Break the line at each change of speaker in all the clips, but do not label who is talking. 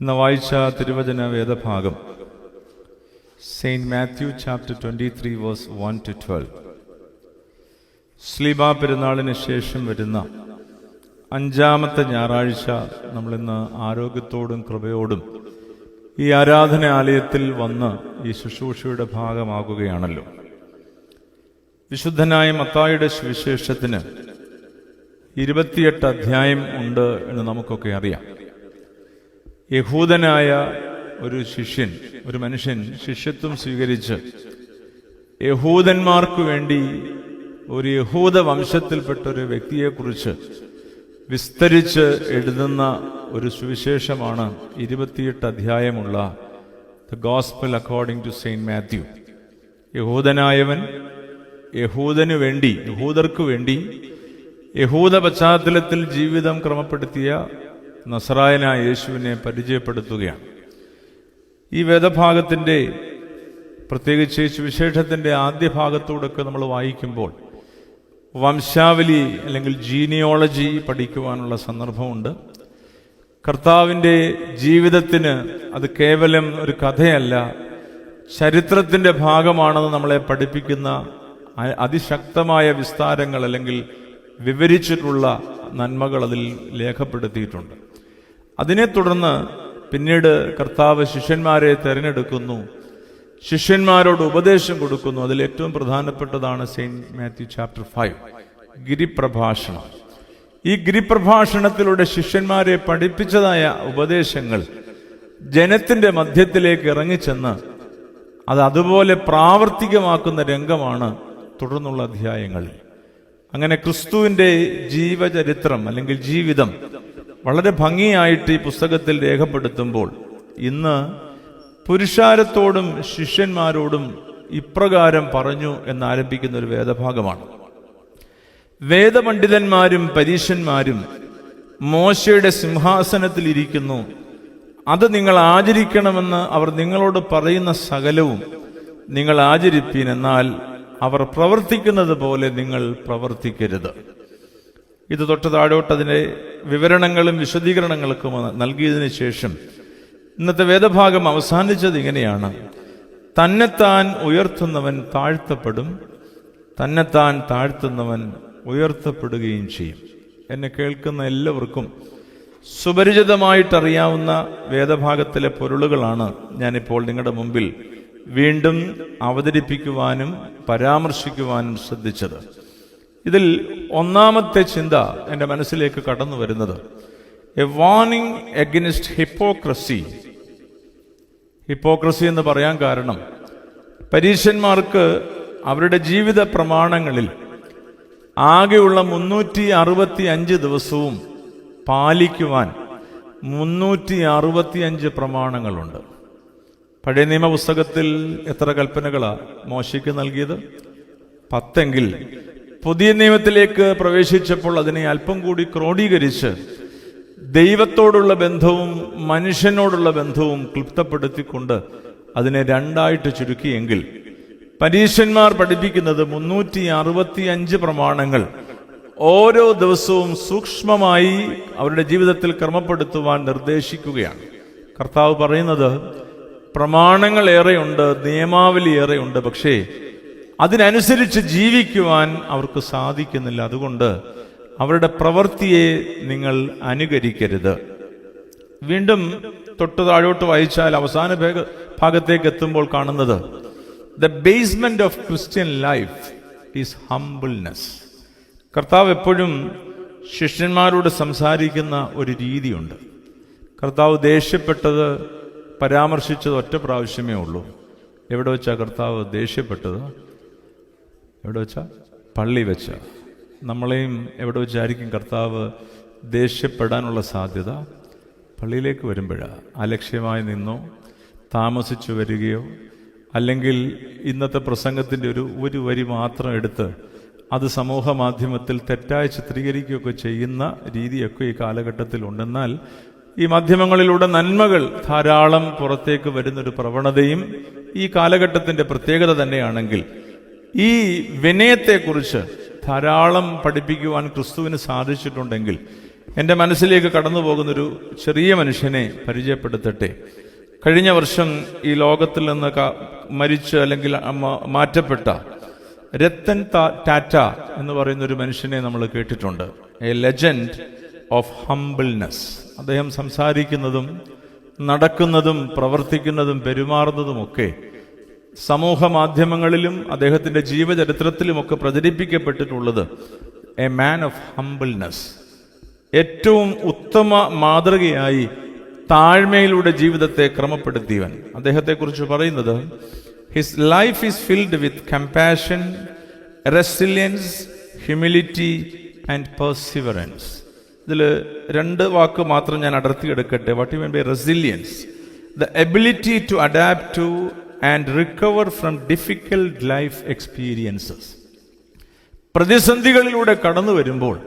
ഇന്ന് വായിച്ച തിരുവചന വേദഭാഗം. Saint Matthew chapter twenty three verse one to twelve. Sleeba പെരുന്നാളിന് ശേഷം വരുന്ന അഞ്ചാമത്തെ ഞായറാഴ്ച നമ്മളിന്ന് ആരോഗ്യത്തോടും കൃപയോടും ഈ ആരാധനാലയത്തിൽ വന്ന് ഈ ശുശ്രൂഷയുടെ ഭാഗമാകുകയാണല്ലോ. വിശുദ്ധനായ മത്തായുടെ സുവിശേഷത്തിന് ഇരുപത്തിയെട്ട് അധ്യായം ഉണ്ട് എന്ന് നമുക്കൊക്കെ അറിയാം. യഹൂദനായ ഒരു ശിഷ്യൻ ഒരു മനുഷ്യൻ ശിഷ്യത്വം സ്വീകരിച്ച് യഹൂദന്മാർക്ക് വേണ്ടി ഒരു യഹൂദ വംശത്തിൽപ്പെട്ട ഒരു വ്യക്തിയെക്കുറിച്ച് വിസ്തരിച്ച് എഴുതുന്ന ഒരു സുവിശേഷമാണ് ഇരുപത്തിയെട്ട് അധ്യായമുള്ള the gospel according to saint Matthew യഹൂദനായവൻ യഹൂദനു വേണ്ടി യഹൂദർക്കു വേണ്ടി യഹൂദ പശ്ചാത്തലത്തിൽ ജീവിതം ക്രമപ്പെടുത്തിയ നസറായനായ യേശുവിനെ പരിചയപ്പെടുത്തുകയാണ്. ഈ വേദഭാഗത്തിന്റെ പ്രത്യേകിച്ച് സുവിശേഷത്തിന്റെ ആദ്യ ഭാഗത്തോടൊക്കെ നമ്മൾ വായിക്കുമ്പോൾ വംശാവലി അല്ലെങ്കിൽ ജീനിയോളജി പഠിക്കുവാനുള്ള സന്ദർഭമുണ്ട്. കർത്താവിന്റെ ജീവിതത്തിന് അത് കേവലം ഒരു കഥയല്ല ചരിത്രത്തിന്റെ ഭാഗമാണെന്ന് നമ്മളെ പഠിപ്പിക്കുന്ന അതിശക്തമായ വിസ്താരങ്ങൾ അല്ലെങ്കിൽ വിവരിച്ചിട്ടുള്ള നന്മകൾ അതിൽ രേഖപ്പെടുത്തിയിട്ടുണ്ട്. അതിനെ തുടർന്ന് പിന്നീട് കർത്താവ് ശിഷ്യന്മാരെ തിരഞ്ഞെടുക്കുന്നു. ശിഷ്യന്മാരോട് ഉപദേശം കൊടുക്കുന്നു. അതിൽ ഏറ്റവും പ്രധാനപ്പെട്ടതാണ് സെയിന്റ് മാത്യു ചാപ്റ്റർ ഫൈവ് ഗിരിപ്രഭാഷണം. ഈ ഗിരിപ്രഭാഷണത്തിലൂടെ ശിഷ്യന്മാരെ പഠിപ്പിച്ചതായ ഉപദേശങ്ങൾ ജനത്തിന്റെ മധ്യത്തിലേക്ക് ഇറങ്ങിച്ചെന്ന് അത് അതുപോലെ പ്രാവർത്തികമാക്കുന്ന രംഗമാണ് തുടർന്നുള്ള അധ്യായങ്ങളിൽ. അങ്ങനെ ക്രിസ്തുവിന്റെ ജീവചരിത്രം അല്ലെങ്കിൽ ജീവിതം വളരെ ഭംഗിയായിട്ട് ഈ പുസ്തകത്തിൽ രേഖപ്പെടുത്തുമ്പോൾ ഇന്ന് പുരുഷാരത്തോടും ശിഷ്യന്മാരോടും ഇപ്രകാരം പറഞ്ഞു എന്നാരംഭിക്കുന്ന ഒരു വേദഭാഗമാണ്. വേദപണ്ഡിതന്മാരും പരീശന്മാരും മോശയുടെ സിംഹാസനത്തിൽ ഇരിക്കുന്നു. അത് നിങ്ങൾ ആചരിക്കണമെന്ന് അവർ നിങ്ങളോട് പറയുന്ന സകലവും നിങ്ങൾ ആചരിപ്പീൻ എന്നാൽ അവർ പ്രവർത്തിക്കുന്നത് പോലെ നിങ്ങൾ പ്രവർത്തിക്കരുത്. ഇത് തൊട്ട് താഴോട്ട് അതിന്റെ വിവരണങ്ങളും വിശദീകരണങ്ങൾക്കും നൽകിയതിനു ശേഷം ഇന്നത്തെ വേദഭാഗം അവസാനിച്ചത് ഇങ്ങനെയാണ്. തന്നെത്താൻ ഉയർത്തുന്നവൻ താഴ്ത്തപ്പെടും തന്നെത്താൻ താഴ്ത്തുന്നവൻ ഉയർത്തപ്പെടുകയും ചെയ്യും. എന്നെ കേൾക്കുന്ന എല്ലാവർക്കും സുപരിചിതമായിട്ടറിയാവുന്ന വേദഭാഗത്തിലെ പൊരുളുകളാണ് ഞാനിപ്പോൾ നിങ്ങളുടെ മുമ്പിൽ വീണ്ടും അവതരിപ്പിക്കുവാനും പരാമർശിക്കുവാനും ശ്രദ്ധിച്ചത്. ഇതിൽ ഒന്നാമത്തെ ചിന്ത എന്റെ മനസ്സിലേക്ക് കടന്നു വരുന്നത്. A warning against hypocrisy hypocrisy എന്ന് പറയാൻ കാരണം പരീശന്മാർക്ക് അവരുടെ ജീവിത പ്രമാണങ്ങളിൽ ആകെയുള്ള മുന്നൂറ്റി അറുപത്തി അഞ്ച് ദിവസവും പാലിക്കുവാൻ മുന്നൂറ്റി അറുപത്തി അഞ്ച് പ്രമാണങ്ങളുണ്ട്. പഴയ നിയമ പുസ്തകത്തിൽ എത്ര കൽപ്പനകളാണ് മോശയ്ക്ക് നൽകിയത്? പത്തെങ്കിൽ പുതിയ നിയമത്തിലേക്ക് പ്രവേശിച്ചപ്പോൾ അതിനെ അല്പം കൂടി ക്രോഡീകരിച്ച് ദൈവത്തോടുള്ള ബന്ധവും മനുഷ്യനോടുള്ള ബന്ധവും ക്ലിപ്തപ്പെടുത്തിക്കൊണ്ട് അതിനെ രണ്ടായിട്ട് ചുരുക്കിയെങ്കിൽ പരീശന്മാർ പഠിപ്പിക്കുന്നത് മുന്നൂറ്റി അറുപത്തി അഞ്ച് പ്രമാണങ്ങൾ ഓരോ ദിവസവും സൂക്ഷ്മമായി അവരുടെ ജീവിതത്തിൽ ക്രമപ്പെടുത്തുവാൻ നിർദ്ദേശിക്കുകയാണ്. കർത്താവ് പറയുന്നത് പ്രമാണങ്ങൾ ഏറെയുണ്ട് നിയമാവലി ഏറെയുണ്ട് പക്ഷേ അതിനനുസരിച്ച് ജീവിക്കുവാൻ അവർക്ക് സാധിക്കുന്നില്ല. അതുകൊണ്ട് അവരുടെ പ്രവൃത്തിയെ നിങ്ങൾ അനുകരിക്കരുത്. വീണ്ടും തൊട്ട് താഴോട്ട് വായിച്ചാൽ അവസാന ഭാഗ- ഭാഗത്തേക്ക് എത്തുമ്പോൾ കാണുന്നത് the basement of Christian life is humbleness കർത്താവ് എപ്പോഴും ശിഷ്യന്മാരോട് സംസാരിക്കുന്ന ഒരു രീതിയുണ്ട്. കർത്താവ് ദേഷ്യപ്പെട്ടത് പരാമർശിച്ചത് ഒറ്റ പ്രാവശ്യമേ ഉള്ളൂ. എവിടെ വെച്ചാ കർത്താവ് ദേഷ്യപ്പെട്ടത്? എവിടെ വെച്ചാ? പള്ളി വെച്ച. നമ്മളെയും എവിടെ വെച്ചായിരിക്കും കർത്താവ് ദേഷ്യപ്പെടാനുള്ള സാധ്യത? പള്ളിയിലേക്ക് വരുമ്പോഴാണ് അലക്ഷ്യമായി നിന്നോ താമസിച്ചു വരികയോ അല്ലെങ്കിൽ ഇന്നത്തെ പ്രസംഗത്തിന്റെ ഒരു ഒരു വരി മാത്രം എടുത്ത് അത് സമൂഹ മാധ്യമത്തിൽ തെറ്റായി ചിത്രീകരിക്കുകയൊക്കെ ചെയ്യുന്ന രീതിയൊക്കെ ഈ കാലഘട്ടത്തിൽ ഉണ്ടെന്നാൽ ഈ മാധ്യമങ്ങളിലൂടെ നന്മകൾ ധാരാളം പുറത്തേക്ക് വരുന്നൊരു പ്രവണതയും ഈ കാലഘട്ടത്തിന്റെ പ്രത്യേകത തന്നെയാണെങ്കിൽ ഈ വിനയത്തെക്കുറിച്ച് ധാരാളം പഠിപ്പിക്കുവാൻ ക്രിസ്തുവിന് സാധിച്ചിട്ടുണ്ടെങ്കിൽ എന്റെ മനസ്സിലേക്ക് കടന്നു പോകുന്നൊരു ചെറിയ മനുഷ്യനെ പരിചയപ്പെടുത്തട്ടെ. കഴിഞ്ഞ വർഷം ഈ ലോകത്തിൽ നിന്ന് മരിച്ച് അല്ലെങ്കിൽ മാറ്റപ്പെട്ട രത്തൻ ടാറ്റ എന്ന് പറയുന്ന ഒരു മനുഷ്യനെ നമ്മൾ കേട്ടിട്ടുണ്ട്. A legend of humbleness. അദ്ദേഹം സംസാരിക്കുന്നതും നടക്കുന്നതും പ്രവർത്തിക്കുന്നതും പെരുമാറുന്നതുമൊക്കെ സമൂഹ മാധ്യമങ്ങളിലും അദ്ദേഹത്തിന്റെ ജീവചരിത്രത്തിലുമൊക്കെ പ്രചരിപ്പിക്കപ്പെട്ടിട്ടുള്ളത് എ മാൻ ഓഫ് ഹംബിൾനെസ്. ഏറ്റവും ഉത്തമ മാതൃകയായി താഴ്മയിലൂടെ ജീവിതത്തെ ക്രമപ്പെടുത്തിയവൻ. അദ്ദേഹത്തെക്കുറിച്ച് പറയുന്നത് his life is filled with compassion resilience humility and perseverance ഇതിൽ രണ്ട് വാക്ക് മാത്രം ഞാൻ അടർത്തിയെടുക്കട്ടെ. What you mean by resilience the ability to adapt to and recover from difficult life experiences പ്രതിസന്ധികളിലൂടെ കടന്നു വരുമ്പോൾ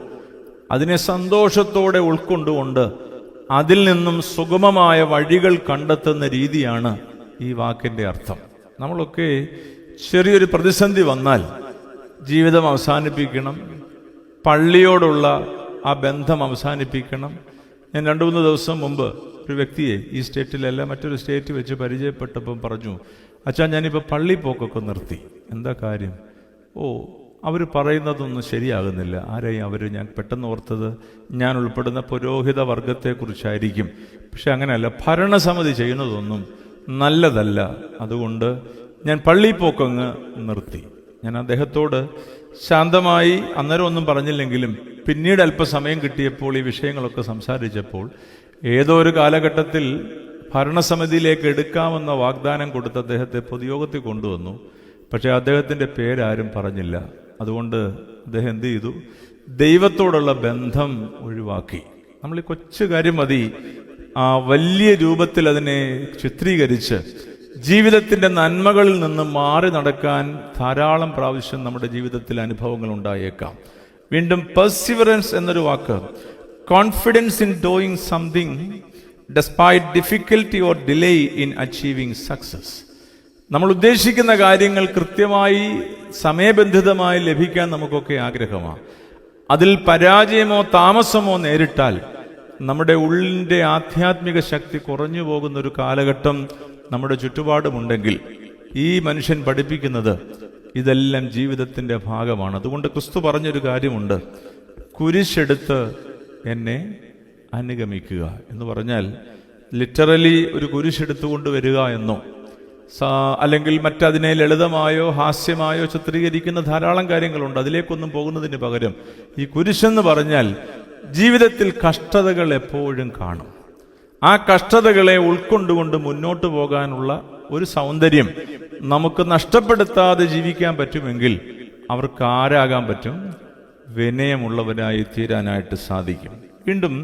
അതിനെ സന്തോഷത്തോടെ ഉൾക്കൊണ്ടുകൊണ്ട് അതിൽ നിന്നും സുഗമമായ വഴികൾ കണ്ടെത്തുന്ന രീതിയാണ് ഈ വാക്കിന്റെ അർത്ഥം. നമ്മളൊക്കെ ചെറിയൊരു പ്രതിസന്ധി വന്നാൽ ജീവിതം അവസാനിപ്പിക്കണം പള്ളിയോടുള്ള ആ ബന്ധം അവസാനിപ്പിക്കണം. ഞാൻ രണ്ടു മൂന്ന് ദിവസം മുമ്പ് ഒരു വ്യക്തിയെ ഈ സ്റ്റേറ്റിലല്ല മറ്റൊരു സ്റ്റേറ്റ് വെച്ച് പരിചയപ്പെട്ടപ്പം പറഞ്ഞു അച്ഛാ ഞാനിപ്പോൾ പള്ളി പോക്കൊക്കെ നിർത്തി. എന്താ കാര്യം? ഓ അവർ പറയുന്നതൊന്നും ശരിയാകുന്നില്ല. ആരെയും അവർ ഞാൻ പെട്ടെന്ന് ഓർത്തത് ഞാൻ ഉൾപ്പെടുന്ന പുരോഹിത വർഗത്തെക്കുറിച്ചായിരിക്കും. പക്ഷെ അങ്ങനെയല്ല ഭരണസമിതി ചെയ്യുന്നതൊന്നും നല്ലതല്ല. അതുകൊണ്ട് ഞാൻ പള്ളി പോക്കങ്ങ് നിർത്തി. ഞാൻ അദ്ദേഹത്തോട് ശാന്തമായി അന്നേരം ഒന്നും പറഞ്ഞില്ലെങ്കിലും പിന്നീട് അല്പസമയം കിട്ടിയപ്പോൾ ഈ വിഷയങ്ങളൊക്കെ സംസാരിച്ചപ്പോൾ ഏതോ ഒരു കാലഘട്ടത്തിൽ ഭരണസമിതിയിലേക്ക് എടുക്കാമെന്ന വാഗ്ദാനം കൊടുത്ത് അദ്ദേഹത്തെ പൊതുയോഗത്തിൽ കൊണ്ടുവന്നു. പക്ഷേ അദ്ദേഹത്തിന്റെ പേരാരും പറഞ്ഞില്ല. അതുകൊണ്ട് അദ്ദേഹം എന്ത് ചെയ്തു? ദൈവത്തോടുള്ള ബന്ധം ഒഴിവാക്കി. നമ്മൾ ഈ കൊച്ചു കാര്യം മതി. ആ വലിയ രൂപത്തിൽ അതിനെ ചിത്രീകരിച്ച് ജീവിതത്തിന്റെ നന്മകളിൽ നിന്ന് മാറി നടക്കാൻ ധാരാളം പ്രാവശ്യം നമ്മുടെ ജീവിതത്തിൽ അനുഭവങ്ങൾ ഉണ്ടായേക്കാം. വീണ്ടും പെർസിവറൻസ് എന്നൊരു വാക്ക് confidence in doing something despite difficulty or delay in achieving success നമ്മൾ ഉദ്ദേശിക്കുന്ന കാര്യങ്ങൾ കൃത്യമായി സമയബന്ധിതമായി ലഭിക്കാൻ നമുക്കൊക്കെ ആഗ്രഹമാണ്. അതിൽ പരാജയമോ താമസമോ നേരിട്ടാൽ നമ്മുടെ ഉള്ളിന്റെ ആധ്യാത്മിക ശക്തി കുറഞ്ഞു പോകുന്ന ഒരു കാലഘട്ടം നമ്മുടെ ചുറ്റുപാടുമുണ്ടെങ്കിൽ ഈ മനുഷ്യൻ പഠിപ്പിക്കുന്നത് ഇതെല്ലാം ജീവിതത്തിന്റെ ഭാഗമാണ്. അതുകൊണ്ട് ക്രിസ്തു പറഞ്ഞൊരു കാര്യമുണ്ട്. കുരിശെടുത്ത് എന്നെ അനുഗമിക്കുക എന്ന് പറഞ്ഞാൽ ലിറ്ററലി ഒരു കുരിശെടുത്തുകൊണ്ട് വരിക എന്നോ അല്ലെങ്കിൽ മറ്റതിനെ ലളിതമായോ ഹാസ്യമായോ ചിത്രീകരിക്കുന്ന ധാരാളം കാര്യങ്ങളുണ്ട്. അതിലേക്കൊന്നും പോകുന്നതിന് പകരം ഈ കുരിശെന്ന് പറഞ്ഞാൽ ജീവിതത്തിൽ കഷ്ടതകൾ എപ്പോഴും കാണും. ആ കഷ്ടതകളെ ഉൾക്കൊണ്ടുകൊണ്ട് മുന്നോട്ട് പോകാനുള്ള ഒരു സൗന്ദര്യം നമുക്ക് നഷ്ടപ്പെടുത്താതെ ജീവിക്കാൻ പറ്റുമെങ്കിൽ അവർക്ക് ആരാകാൻ പറ്റും? വിനയമുള്ളവരായി തീരാനായിട്ട് സാധിക്കും. വീണ്ടും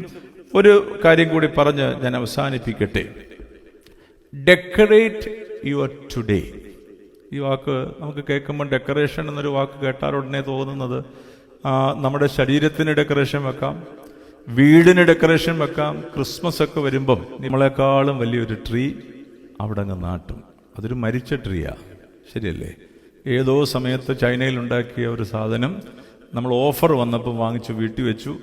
ഒരു കാര്യം കൂടി പറഞ്ഞ് ഞാൻ അവസാനിപ്പിക്കട്ടെ. ഡെക്കറേറ്റ് യുവർ ടുഡേ ഈ വാക്ക് നമുക്ക് കേൾക്കുമ്പോൾ ഡെക്കറേഷൻ എന്നൊരു വാക്ക് കേട്ടാലുടനെ തോന്നുന്നത് നമ്മുടെ ശരീരത്തിന് ഡെക്കറേഷൻ വെക്കാം വീടിന് ഡെക്കറേഷൻ വെക്കാം ക്രിസ്മസ് ഒക്കെ വരുമ്പം നമ്മളെക്കാളും വലിയൊരു ട്രീ അവിടെ അങ്ങ് നാട്ടും. അതൊരു മരിച്ച ട്രീയാ ശരിയല്ലേ? ഏതോ സമയത്ത് ചൈനയിൽ ഉണ്ടാക്കിയ ഒരു സാധനം നമ്മൾ ഓഫർ വന്നപ്പോൾ വാങ്ങിച്ചു വീട്ടിൽ വെച്ചു.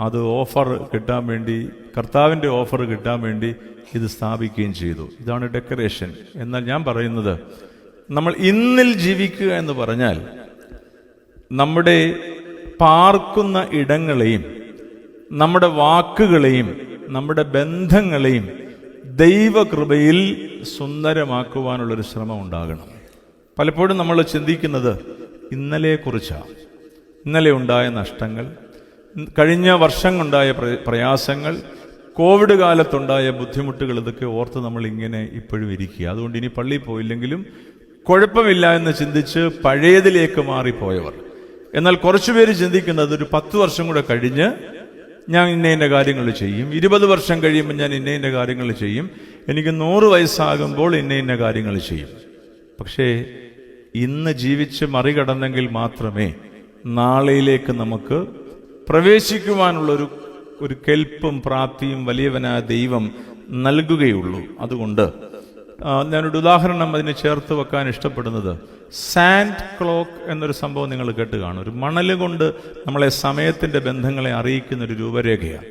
അത് ഓഫർ കിട്ടാൻ വേണ്ടി കർത്താവിന്റെ ഓഫർ കിട്ടാൻ വേണ്ടി ഇത് സ്ഥാപിക്കുകയും ചെയ്തു. ഇതാണ് ഡെക്കറേഷൻ. എന്നാൽ ഞാൻ പറയുന്നത് നമ്മൾ ഇന്നിൽ ജീവിക്കുക എന്ന് പറഞ്ഞാൽ നമ്മുടെ പാർക്കുന്ന ഇടങ്ങളെയും നമ്മുടെ വാക്കുകളെയും നമ്മുടെ ബന്ധങ്ങളെയും ദൈവകൃപയിൽ സുന്ദരമാക്കുവാനുള്ളൊരു ശ്രമം ഉണ്ടാകണം. പലപ്പോഴും നമ്മൾ ചിന്തിക്കുന്നത് ഇന്നലെക്കുറിച്ചാണ് ഇന്നലെ ഉണ്ടായ നഷ്ടങ്ങൾ കഴിഞ്ഞ വർഷങ്ങളുണ്ടായ പ്ര- പ്രയാസങ്ങൾ കോവിഡ് കാലത്തുണ്ടായ ബുദ്ധിമുട്ടുകൾ ഇതൊക്കെ ഓർത്ത് നമ്മൾ ഇങ്ങനെ ഇപ്പോഴും ഇരിക്കുക. അതുകൊണ്ട് ഇനി പള്ളിയിൽ പോയില്ലെങ്കിലും കുഴപ്പമില്ല എന്ന് ചിന്തിച്ച് പഴയതിലേക്ക് മാറിപ്പോയവർ. എന്നാൽ കുറച്ചുപേര് ചിന്തിക്കുന്നത് ഒരു പത്ത് വർഷം കൂടെ കഴിഞ്ഞ് ഞാൻ ഇന്ന ഇന്ന കാര്യങ്ങൾ ചെയ്യും. ഇരുപത് വർഷം കഴിയുമ്പോൾ ഞാൻ ഇന്ന ഇന്ന കാര്യങ്ങൾ ചെയ്യും. എനിക്ക് നൂറ് വയസ്സാകുമ്പോൾ ഇന്ന ഇന്ന കാര്യങ്ങൾ ചെയ്യും. പക്ഷേ ഇന്ന് ജീവിച്ച് മറികടന്നെങ്കിൽ മാത്രമേ നാളെയിലേക്ക് നമുക്ക് പ്രവേശിക്കുവാനുള്ളൊരു ഒരു കെൽപ്പും പ്രാപ്തിയും വലിയവനായ ദൈവം നൽകുകയുള്ളൂ. അതുകൊണ്ട് ഞാനൊരു ഉദാഹരണം അതിന് ചേർത്ത് വെക്കാൻ ഇഷ്ടപ്പെടുന്നത്. സാൻഡ് ക്ലോക്ക് എന്നൊരു സംഭവം നിങ്ങൾ കേട്ട് കാണും. ഒരു മണൽ കൊണ്ട് നമ്മളെ സമയത്തിന്റെ ബന്ധങ്ങളെ അറിയിക്കുന്ന ഒരു രൂപരേഖയാണ്.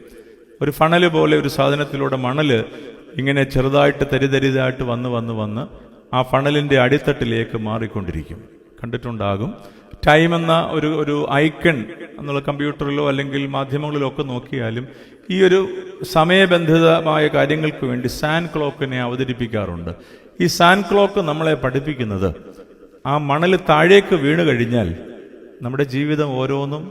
ഒരു ഫണൽ പോലെ ഒരു സാധനത്തിലൂടെ മണൽ ഇങ്ങനെ ചെറുതായിട്ട് തരിതരിതായിട്ട് വന്ന് വന്ന് വന്ന് ആ ഫണലിന്റെ അടിത്തട്ടിലേക്ക് മാറിക്കൊണ്ടിരിക്കും. കണ്ടിട്ടുണ്ടാകും. ടൈം എന്ന ഒരു ഒരു ഐക്കൺ എന്നുള്ള കമ്പ്യൂട്ടറിലോ അല്ലെങ്കിൽ മാധ്യമങ്ങളിലോ ഒക്കെ നോക്കിയാലും ഈ ഒരു സമയബന്ധിതമായ കാര്യങ്ങൾക്ക് വേണ്ടി സാൻ ക്ലോക്കിനെ അവതരിപ്പിക്കാറുണ്ട്. ഈ സാൻ ക്ലോക്ക് നമ്മളെ പഠിപ്പിക്കുന്നത് ആ മണൽ താഴേക്ക് വീണ് കഴിഞ്ഞാൽ നമ്മുടെ ജീവിതം ഓരോന്നും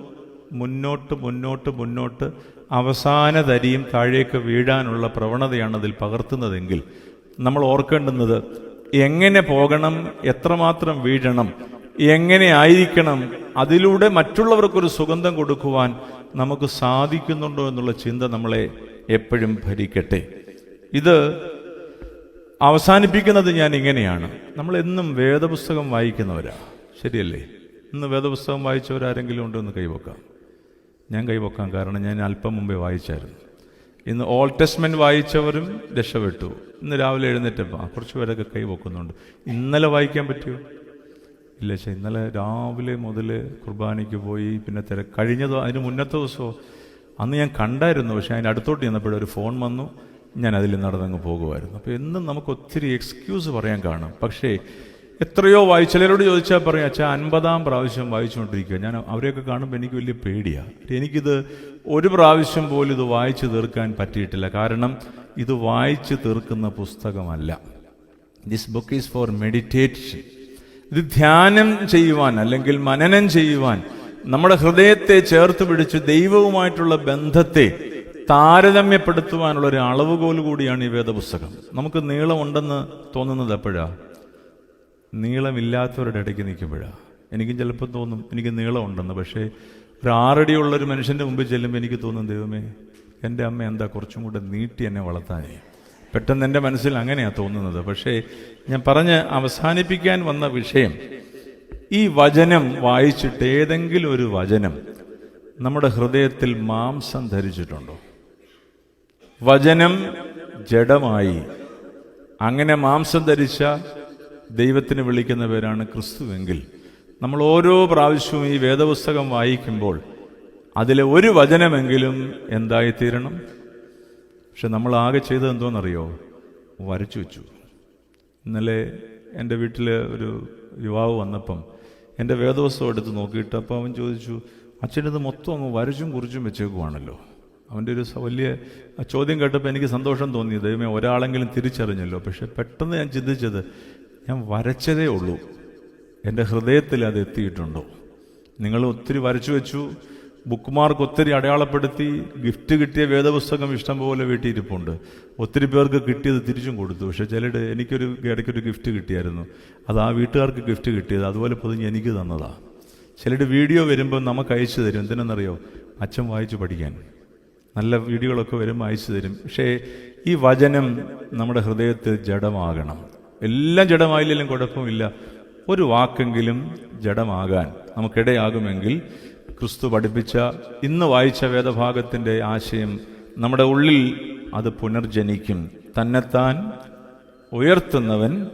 മുന്നോട്ട് മുന്നോട്ട് മുന്നോട്ട് അവസാന തരിയും താഴേക്ക് വീഴാനുള്ള പ്രവണതയാണ് അതിൽ പകർത്തുന്നതെങ്കിൽ നമ്മൾ ഓർക്കേണ്ടുന്നത് എങ്ങനെ പോകണം എത്രമാത്രം വീഴണം എങ്ങനെ ആയിരിക്കണം അതിലൂടെ മറ്റുള്ളവർക്കൊരു സുഗന്ധം കൊടുക്കുവാൻ നമുക്ക് സാധിക്കുന്നുണ്ടോ എന്നുള്ള ചിന്ത നമ്മളെ എപ്പോഴും ഭരിക്കട്ടെ. ഇത് അവസാനിപ്പിക്കുന്നത് ഞാൻ ഇങ്ങനെയാണ്. നമ്മൾ എന്നും വേദപുസ്തകം വായിക്കുന്നവരാ. ശരിയല്ലേ? ഇന്ന് വേദപുസ്തകം വായിച്ചവരാരെങ്കിലും ഉണ്ടോ എന്ന് കൈവക്കാം. ഞാൻ കൈവക്കാം കാരണം ഞാൻ അല്പം മുമ്പേ വായിച്ചായിരുന്നു. ഇന്ന് ഓൾ ടെസ്റ്റ്മെന്റ് വായിച്ചവരും രക്ഷപ്പെട്ടു. ഇന്ന് രാവിലെ എഴുന്നേറ്റപ്പോൾ കുറച്ച് പേരൊക്കെ കൈവക്കുന്നുണ്ട്. ഇന്നലെ വായിക്കാൻ പറ്റുമോ? ഇല്ല പക്ഷേ ഇന്നലെ രാവിലെ മുതൽ കുർബാനയ്ക്ക് പോയി പിന്നെ തിര കഴിഞ്ഞതോ അതിന് മുന്നത്തെ ദിവസമോ അന്ന് ഞാൻ കണ്ടായിരുന്നു പക്ഷേ അതിന്റെ അടുത്തോട്ട് ചെന്നപ്പോഴൊരു ഒരു ഫോൺ വന്നു ഞാൻ അതിൽ നടന്നങ്ങ് പോകുമായിരുന്നു. അപ്പോൾ എന്നും നമുക്ക് ഒത്തിരി എക്സ്ക്യൂസ് പറയാൻ കാണും. പക്ഷേ എത്രയോ വായിച്ചലരോട് ചോദിച്ചാൽ പറയാം അച്ഛാ അൻപതാം പ്രാവശ്യം വായിച്ചുകൊണ്ടിരിക്കുക. ഞാൻ അവരെയൊക്കെ കാണുമ്പോൾ എനിക്ക് വലിയ പേടിയാണ് എനിക്കിത് ഒരു പ്രാവശ്യം പോലും ഇത് വായിച്ചു തീർക്കാൻ പറ്റിയിട്ടില്ല. കാരണം ഇത് വായിച്ചു തീർക്കുന്ന പുസ്തകമല്ല. This book is for meditation ഇത് ധ്യാനം ചെയ്യുവാൻ അല്ലെങ്കിൽ മനനം ചെയ്യുവാൻ നമ്മുടെ ഹൃദയത്തെ ചേർത്ത് പിടിച്ച് ദൈവവുമായിട്ടുള്ള ബന്ധത്തെ താരതമ്യപ്പെടുത്തുവാനുള്ള ഒരു അളവുകോൽ കൂടിയാണ് ഈ വേദപുസ്തകം. നമുക്ക് നീളമുണ്ടെന്ന് തോന്നുന്നത് എപ്പോഴാ? നീളമില്ലാത്തവരുടെ ഇടയ്ക്ക് നിൽക്കുമ്പോഴാണ് എനിക്കും ചിലപ്പോൾ തോന്നും എനിക്ക് നീളമുണ്ടെന്ന് പക്ഷേ ഒരു ആറടിയുള്ളൊരു മനുഷ്യന്റെ മുമ്പിൽ ചെല്ലുമ്പോൾ എനിക്ക് തോന്നും ദൈവമേ എന്റെ അമ്മ എന്താ കുറച്ചും കൂടെ നീട്ടി എന്നെ വളർത്താനേ? പെട്ടെന്ന് എന്റെ മനസ്സിൽ അങ്ങനെയാണ് തോന്നുന്നത്. പക്ഷേ ഞാൻ പറഞ്ഞ് അവസാനിപ്പിക്കാൻ വന്ന വിഷയം ഈ വചനം വായിച്ചിട്ട് ഏതെങ്കിലും ഒരു വചനം നമ്മുടെ ഹൃദയത്തിൽ മാംസം ധരിച്ചിട്ടുണ്ടോ? വചനം ജഡമായി. അങ്ങനെ മാംസം ധരിച്ച ദൈവത്തിന് വിളിക്കുന്ന പേരാണ് ക്രിസ്തുവെങ്കിൽ നമ്മൾ ഓരോ പ്രാവശ്യവും ഈ വേദപുസ്തകം വായിക്കുമ്പോൾ അതിലെ ഒരു വചനമെങ്കിലും എന്തായിത്തീരണം? പക്ഷെ നമ്മൾ ആകെ ചെയ്തത് എന്തോന്നറിയോ? വരച്ചു വെച്ചു. ഇന്നലെ എന്റെ വീട്ടിൽ ഒരു യുവാവ് വന്നപ്പം എന്റെ വേദവസ്തു എടുത്ത് നോക്കിയിട്ട് അപ്പോൾ അവൻ ചോദിച്ചു അച്ഛനത് മൊത്തം അങ്ങ് വരച്ചും കുറിച്ചും വെച്ചേക്കുവാണല്ലോ. അവന്റെ ഒരു വലിയ ചോദ്യം കേട്ടപ്പോൾ എനിക്ക് സന്തോഷം തോന്നി. ദൈവമേ ഒരാളെങ്കിലും തിരിച്ചറിഞ്ഞല്ലോ. പക്ഷെ പെട്ടെന്ന് ഞാൻ ചിന്തിച്ചത് ഞാൻ വരച്ചതേ ഉള്ളൂ. എന്റെ ഹൃദയത്തിൽ അത് എത്തിയിട്ടുണ്ടോ? നിങ്ങൾ ഒത്തിരി വരച്ചു വെച്ചു. ബുക്ക് മാർക്ക് ഒത്തിരി അടയാളപ്പെടുത്തി ഗിഫ്റ്റ് കിട്ടിയ വേദപുസ്തകം ഇഷ്ടംപോലെ വീട്ടിയിരിപ്പുണ്ട് ഒത്തിരി പേർക്ക് കിട്ടിയത് തിരിച്ചും കൊടുത്തു. പക്ഷെ ചിലരുടെ എനിക്കൊരു ഇടയ്ക്കൊരു ഗിഫ്റ്റ് കിട്ടിയായിരുന്നു. അത് ആ വീട്ടുകാർക്ക് ഗിഫ്റ്റ് കിട്ടിയത്. അതുപോലെ പൊതിഞ്ഞ് എനിക്ക് തന്നതാണ് ചിലരുടെ വീഡിയോ വരുമ്പോൾ നമുക്ക് അയച്ചു തരും. എന്തിനെന്നറിയോ? അച്ഛൻ വായിച്ചു പഠിക്കാൻ. നല്ല വീഡിയോകളൊക്കെ വരുമ്പോൾ അയച്ചു തരും. പക്ഷേ ഈ വചനം നമ്മുടെ ഹൃദയത്തിൽ ജഡമാകണം. എല്ലാം ജഡമായില്ലെങ്കിലും കുഴപ്പമില്ല. ഒരു വാക്കെങ്കിലും ജഡമാകാൻ നമുക്കിടയാകുമെങ്കിൽ ക്രിസ്തു പഠിപ്പിച്ച ഇന്ന് വായിച്ച വേദഭാഗത്തിന്റെ ആശയം നമ്മുടെ ഉള്ളിൽ അത് പുനർജനിക്കും. തന്നെത്താൻ ഉയർത്തുന്നവൻ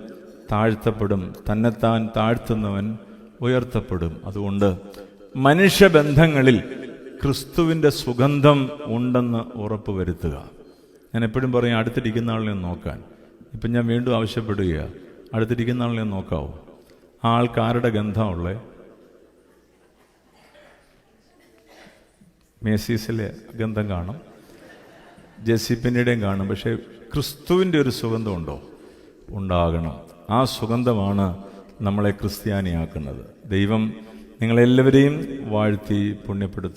താഴ്ത്തപ്പെടും. തന്നെത്താൻ താഴ്ത്തുന്നവൻ ഉയർത്തപ്പെടും. അതുകൊണ്ട് മനുഷ്യബന്ധങ്ങളിൽ ക്രിസ്തുവിന്റെ സുഗന്ധം ഉണ്ടെന്ന് ഉറപ്പ് വരുത്തുക. ഞാൻ എപ്പോഴും പറയും അടുത്തിരിക്കുന്ന ആളിനെ നോക്കാൻ. ഇപ്പം ഞാൻ വീണ്ടും ആവശ്യപ്പെടുകയാണ്. അടുത്തിരിക്കുന്ന ആളിനെ നോക്കാവോ? ആൾക്കാരുടെ ഗന്ധമുള്ളേ മേസീസിലെ ഗന്ധം കാണും. ജെസിപ്പിന്റെയും കാണും. പക്ഷേ ക്രിസ്തുവിന്റെ ഒരു സുഗന്ധമുണ്ടോ? ഉണ്ടാകണം. ആ സുഗന്ധമാണ് നമ്മളെ ക്രിസ്ത്യാനിയാക്കുന്നത്. ദൈവം നിങ്ങളെല്ലാവരെയും വാഴ്ത്തി പുണ്യപ്പെടുത്തും.